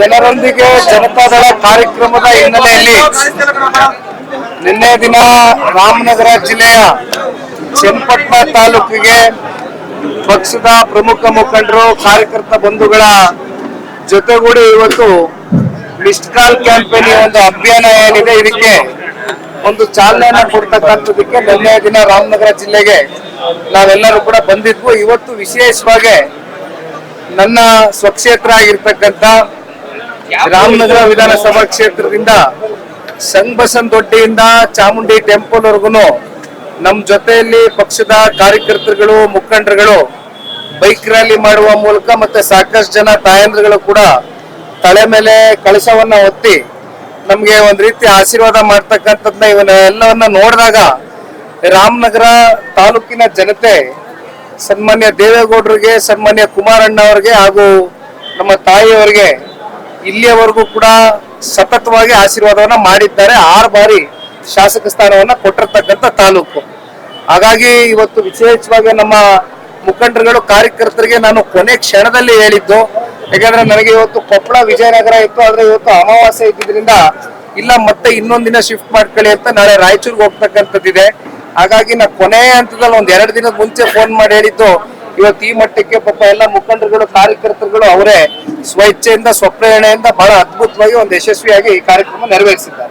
ಜನರೊಂದಿಗೆ ಜನತಾದಳ ಕಾರ್ಯಕ್ರಮದ ಹಿನ್ನೆಲೆಯಲ್ಲಿ ನಿನ್ನೆ ದಿನ ರಾಮನಗರ ಜಿಲ್ಲೆಯ ಚನ್ನಪಟ್ಟಣ ತಾಲೂಕಿಗೆ ಪಕ್ಷದ ಪ್ರಮುಖ ಮುಖಂಡರು, ಕಾರ್ಯಕರ್ತ ಬಂಧುಗಳ ಜೊತೆಗೂಡಿ ಇವತ್ತು ಮಿಸ್ಡ್ ಕಾಲ್ ಕ್ಯಾಂಪೇನ್ ಒಂದು ಅಭಿಯಾನ ಏನಿದೆ, ಇದಕ್ಕೆ ಒಂದು ಚಾಲನೆಯನ್ನು ಕೊಡ್ತಕ್ಕಂಥದಕ್ಕೆ ನಿನ್ನೆ ದಿನ ರಾಮನಗರ ಜಿಲ್ಲೆಗೆ ನಾವೆಲ್ಲರೂ ಕೂಡ ಬಂದಿದ್ವು. ಇವತ್ತು ವಿಶೇಷವಾಗಿ ನನ್ನ ಸ್ವಕ್ಷೇತ್ರ ಆಗಿರ್ತಕ್ಕಂಥ ರಾಮನಗರ ವಿಧಾನಸಭಾ ಕ್ಷೇತ್ರದಿಂದ ಸಂಗಬಸನ್ ದೊಡ್ಡಿಯಿಂದ ಚಾಮುಂಡಿ ಟೆಂಪಲ್ ವರ್ಗುನು ನಮ್ಮ ಜೊತೆಯಲ್ಲಿ ಪಕ್ಷದ ಕಾರ್ಯಕರ್ತರುಗಳು, ಮುಖಂಡರುಗಳು ಬೈಕ್ ರ್ಯಾಲಿ ಮಾಡುವ ಮೂಲಕ ಮತ್ತೆ ಸಾಕಷ್ಟು ಜನ ತಾಯಂದ್ರಗಳು ಕೂಡ ತಲೆ ಮೇಲೆ ಕಳಸವನ್ನ ಒತ್ತಿ ನಮ್ಗೆ ಒಂದ್ ರೀತಿ ಆಶೀರ್ವಾದ ಮಾಡ್ತಕ್ಕಂಥದ್ನ ಇವನ್ನ ಎಲ್ಲವನ್ನ ನೋಡಿದಾಗ ರಾಮನಗರ ತಾಲೂಕಿನ ಜನತೆ, ಸನ್ಮಾನ್ಯ ದೇವೇಗೌಡರಿಗೆ, ಸನ್ಮಾನ್ಯ ಕುಮಾರಣ್ಣ ಅವ್ರಿಗೆ ಹಾಗೂ ನಮ್ಮ ತಾಯಿಯವರಿಗೆ ಇಲ್ಲಿಯವರೆಗೂ ಕೂಡ ಸತತವಾಗಿ ಆಶೀರ್ವಾದವನ್ನ ಮಾಡಿದ್ದಾರೆ. ಆರು ಬಾರಿ ಶಾಸಕ ಸ್ಥಾನವನ್ನ ಕೊಟ್ಟಿರ್ತಕ್ಕಂಥ ತಾಲೂಕು. ಹಾಗಾಗಿ ಇವತ್ತು ವಿಶೇಷವಾಗಿ ನಮ್ಮ ಮುಖಂಡರುಗಳು, ಕಾರ್ಯಕರ್ತರಿಗೆ ನಾನು ಕೊನೆ ಕ್ಷಣದಲ್ಲಿ ಹೇಳಿದ್ದು, ಯಾಕಂದ್ರೆ ನನಗೆ ಇವತ್ತು ಕೊಪ್ಪಳ ವಿಜಯನಗರ ಇತ್ತು, ಆದ್ರೆ ಇವತ್ತು ಅಮಾವಾಸ್ಯೆ ಇದ್ದಿದ್ರಿಂದ ಇಲ್ಲ, ಮತ್ತೆ ಇನ್ನೊಂದಿನ ಶಿಫ್ಟ್ ಮಾಡ್ಕೊಳ್ಳಿ ಅಂತ ನಾಳೆ ರಾಯಚೂರ್ಗೆ ಹೋಗ್ತಕ್ಕಂಥದ್ದಿದೆ. ಹಾಗಾಗಿ ನಾ ಕೊನೆ ಹಂತದಲ್ಲಿ ಒಂದ್ ಎರಡು ದಿನದ ಮುಂಚೆ ಫೋನ್ ಮಾಡಿ ಹೇಳಿದ್ದು ಇವತ್ತು ಈ ಮಟ್ಟಕ್ಕೆ ಪಾಪ ಎಲ್ಲ ಮುಖಂಡರುಗಳು, ಕಾರ್ಯಕರ್ತರುಗಳು ಅವರೇ ಸ್ವಚ್ಛೆಯಿಂದ ಸ್ವಪ್ರೇರಣೆಯಿಂದ ಬಹಳ ಅದ್ಭುತವಾಗಿ, ಒಂದು ಯಶಸ್ವಿಯಾಗಿ ಈ ಕಾರ್ಯಕ್ರಮ ನೆರವೇರಿಸಿದ್ದಾರೆ.